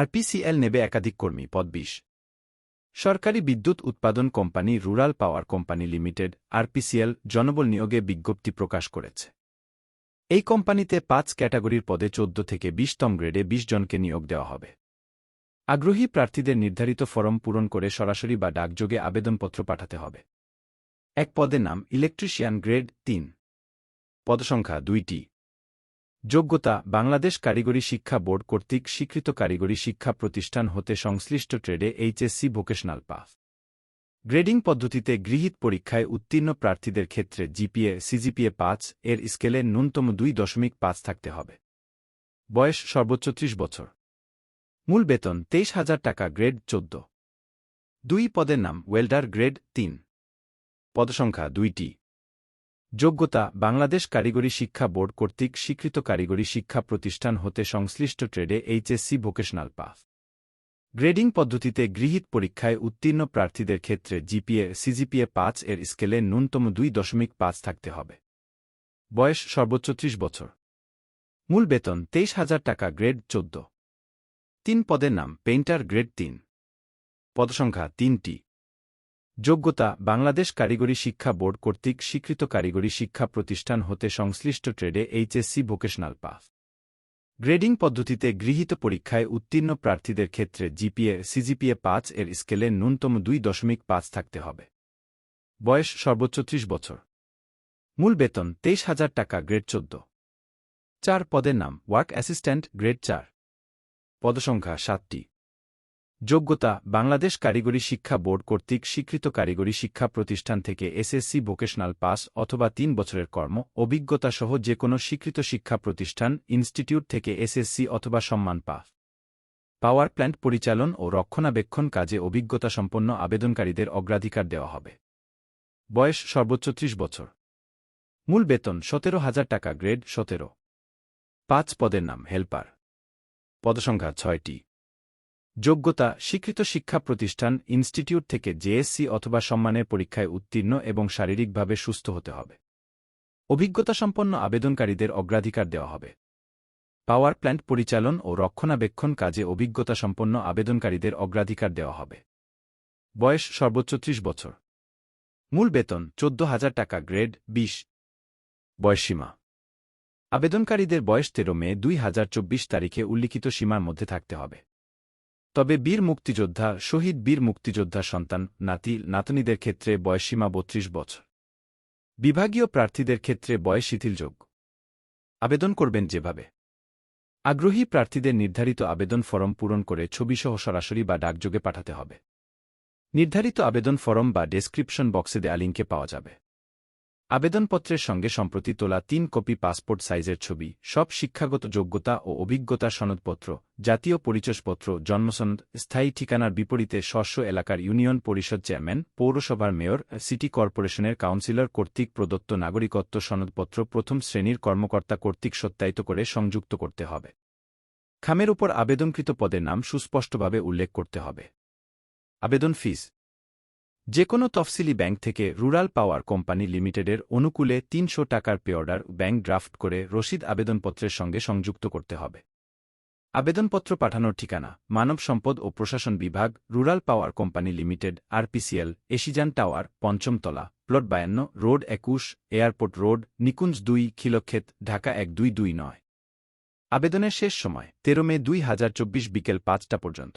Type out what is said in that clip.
RPCL নেবে একাধিক কর্মী, পদ বিশ। সরকারি বিদ্যুৎ উৎপাদন company rural power company limited RPCL জনবল নিয়োগে বিজ্ঞপ্তি প্রকাশ করেছে। এই কোম্পানিতে পাঁচ ক্যাটাগরির পদে চোদ্দ থেকে বিশতম গ্রেডে বিশ জনকে নিয়োগ দেওয়া হবে। আগ্রহী প্রার্থীদের নির্ধারিত ফরম পূরণ করে সরাসরি বা ডাকযোগে আবেদনপত্র পাঠাতে হবে। এক পদের নাম ইলেকট্রিশিয়ান গ্রেড তিন। পদসংখ্যা দুইটি। যোগ্যতা বাংলাদেশ কারিগরি শিক্ষা বোর্ড কর্তৃক স্বীকৃত কারিগরি শিক্ষা প্রতিষ্ঠান হতে সংশ্লিষ্ট ট্রেডে এইচএসসি ভোকেশনাল পাস। গ্রেডিং পদ্ধতিতে গৃহীত পরীক্ষায় উত্তীর্ণ প্রার্থীদের ক্ষেত্রে জিপিএ, সিজিপিএ পাঁচ এর স্কেলে ন্যূনতম দুই দশমিক পাঁচ থাকতে হবে। বয়স সর্বোচ্চ ত্রিশ বছর। মূল বেতন তেইশ হাজার টাকা, গ্রেড চোদ্দ। দুই পদের নাম ওয়েল্ডার, গ্রেড তিন। পদসংখ্যা দুইটি। যোগ্যতা বাংলাদেশ কারিগরি শিক্ষা বোর্ড কর্তৃক স্বীকৃত কারিগরি শিক্ষা প্রতিষ্ঠান হতে সংশ্লিষ্ট ট্রেডে এইচএসসি ভোকেশনাল পাস। গ্রেডিং পদ্ধতিতে গৃহীত পরীক্ষায় উত্তীর্ণ প্রার্থীদের ক্ষেত্রে জিপিএ, সিজিপিএ পাঁচ এর স্কেলে ন্যূনতম দুই দশমিক পাঁচ থাকতে হবে। বয়স সর্বোচ্চ ত্রিশ বছর। মূল বেতন তেইশ হাজার টাকা, গ্রেড চোদ্দ। তিন পদের নাম, পেইন্টার, গ্রেড তিন। পদসংখ্যা তিনটি। যোগ্যতা বাংলাদেশ কারিগরি শিক্ষা বোর্ড কর্তৃক স্বীকৃত কারিগরি শিক্ষা প্রতিষ্ঠান হতে সংশ্লিষ্ট ট্রেডে এইচএসসি ভোকেশনাল পাস। গ্রেডিং পদ্ধতিতে গৃহীত পরীক্ষায় উত্তীর্ণ প্রার্থীদের ক্ষেত্রে জিপিএ, সিজিপিএ পাঁচ এর স্কেলে ন্যূনতম দুই দশমিক পাঁচ থাকতে হবে। বয়স সর্বোচ্চ ত্রিশ বছর। মূল বেতন তেইশ হাজার টাকা, গ্রেড চোদ্দ। চার পদের নাম, ওয়ার্ক অ্যাসিস্ট্যান্ট, গ্রেড চার। পদসংখ্যা সাতটি। যোগ্যতা, বাংলাদেশ কারিগরি শিক্ষা বোর্ড কর্তৃক স্বীকৃত কারিগরি শিক্ষা প্রতিষ্ঠান থেকে এসএসসি ভোকেশনাল পাস অথবা তিন বছরের কর্ম, অভিজ্ঞতা সহ যে কোনো স্বীকৃত শিক্ষা প্রতিষ্ঠান, ইনস্টিটিউট থেকে এসএসসি অথবা সম্মান পা। পাওয়ার প্ল্যান্ট পরিচালন ও রক্ষণাবেক্ষণ কাজে অভিজ্ঞতা সম্পন্ন আবেদনকারীদের অগ্রাধিকার দেওয়া হবে। বয়স সর্বোচ্চ ত্রিশ বছর। মূল বেতন সতেরো হাজার টাকা, গ্রেড সতেরো। পাঁচ পদের নাম, হেল্পার। পদসংখ্যা ছয়টি। যোগ্যতা, স্বীকৃত শিক্ষা প্রতিষ্ঠান, ইনস্টিটিউট থেকে জেএসসি অথবা সম্মানের পরীক্ষায় উত্তীর্ণ এবং শারীরিকভাবে সুস্থ হতে হবে। অভিজ্ঞতাসম্পন্ন আবেদনকারীদের অগ্রাধিকার দেওয়া হবে। পাওয়ার প্ল্যান্ট পরিচালন ও রক্ষণাবেক্ষণ কাজে অভিজ্ঞতাসম্পন্ন আবেদনকারীদের অগ্রাধিকার দেওয়া হবে। বয়স সর্বোচ্চ ত্রিশ বছর। মূল বেতন, চোদ্দ হাজার টাকা, গ্রেড বিশ। বয়সসীমা। আবেদনকারীদের বয়স তেরো মে দুই হাজার চব্বিশ তারিখে উল্লিখিত সীমার মধ্যে থাকতে হবে। তবে বীর মুক্তিযোদ্ধা, শহীদ বীর মুক্তিযোদ্ধা সন্তান, নাতি, নাতনিদের ক্ষেত্রে বয়সীমা বত্রিশ বছর। বিভাগীয় প্রার্থীদের ক্ষেত্রে বয়স শিথিলযোগ্য আবেদন করবেন যেভাবে। আগ্রহী প্রার্থীদের নির্ধারিত আবেদন ফরম পূরণ করে ছবিসহ সরাসরি বা ডাকযোগে পাঠাতে হবে। নির্ধারিত আবেদন ফরম বা ডেসক্রিপশন বক্সে দেয়া লিঙ্কে পাওয়া যাবে। আবেদনপত্রের সঙ্গে সম্প্রতি তোলা তিন কপি পাসপোর্ট সাইজের ছবি, সব শিক্ষাগত যোগ্যতা ও অভিজ্ঞতা সনদপত্র, জাতীয় পরিচয়পত্র, জন্মসনদ, স্থায়ী ঠিকানার বিপরীতে শস্য এলাকার ইউনিয়ন পরিষদ চেয়ারম্যান, পৌরসভার মেয়র, সিটি কর্পোরেশনের কাউন্সিলর কর্তৃক প্রদত্ত নাগরিকত্ব সনদপত্র প্রথম শ্রেণির কর্মকর্তা কর্তৃক সত্যায়িত করে সংযুক্ত করতে হবে। খামের উপর আবেদনকৃত পদের নাম সুস্পষ্টভাবে উল্লেখ করতে হবে। আবেদন ফিস যে কোনো তফসিলি ব্যাংক থেকে রুরাল পাওয়ার কোম্পানি লিমিটেডের অনুকূলে তিনশো টাকার পে অর্ডার ব্যাংক ড্রাফট করে রসিদ আবেদনপত্রের সঙ্গে সংযুক্ত করতে হবে। আবেদনপত্র পাঠানোর ঠিকানা, মানব সম্পদ ও প্রশাসন বিভাগ, rural power company limited, RPCL, এশিজান tower, পঞ্চমতলা, প্লট বায়ান্ন, রোড একুশ, এয়ারপোর্ট রোড, নিকুঞ্জ দুই, খিলক্ষেত, ঢাকা এক দুই দুই নয়। আবেদনের শেষ সময়, তেরো মে দুই হাজার চব্বিশ বিকেল পাঁচটা পর্যন্ত।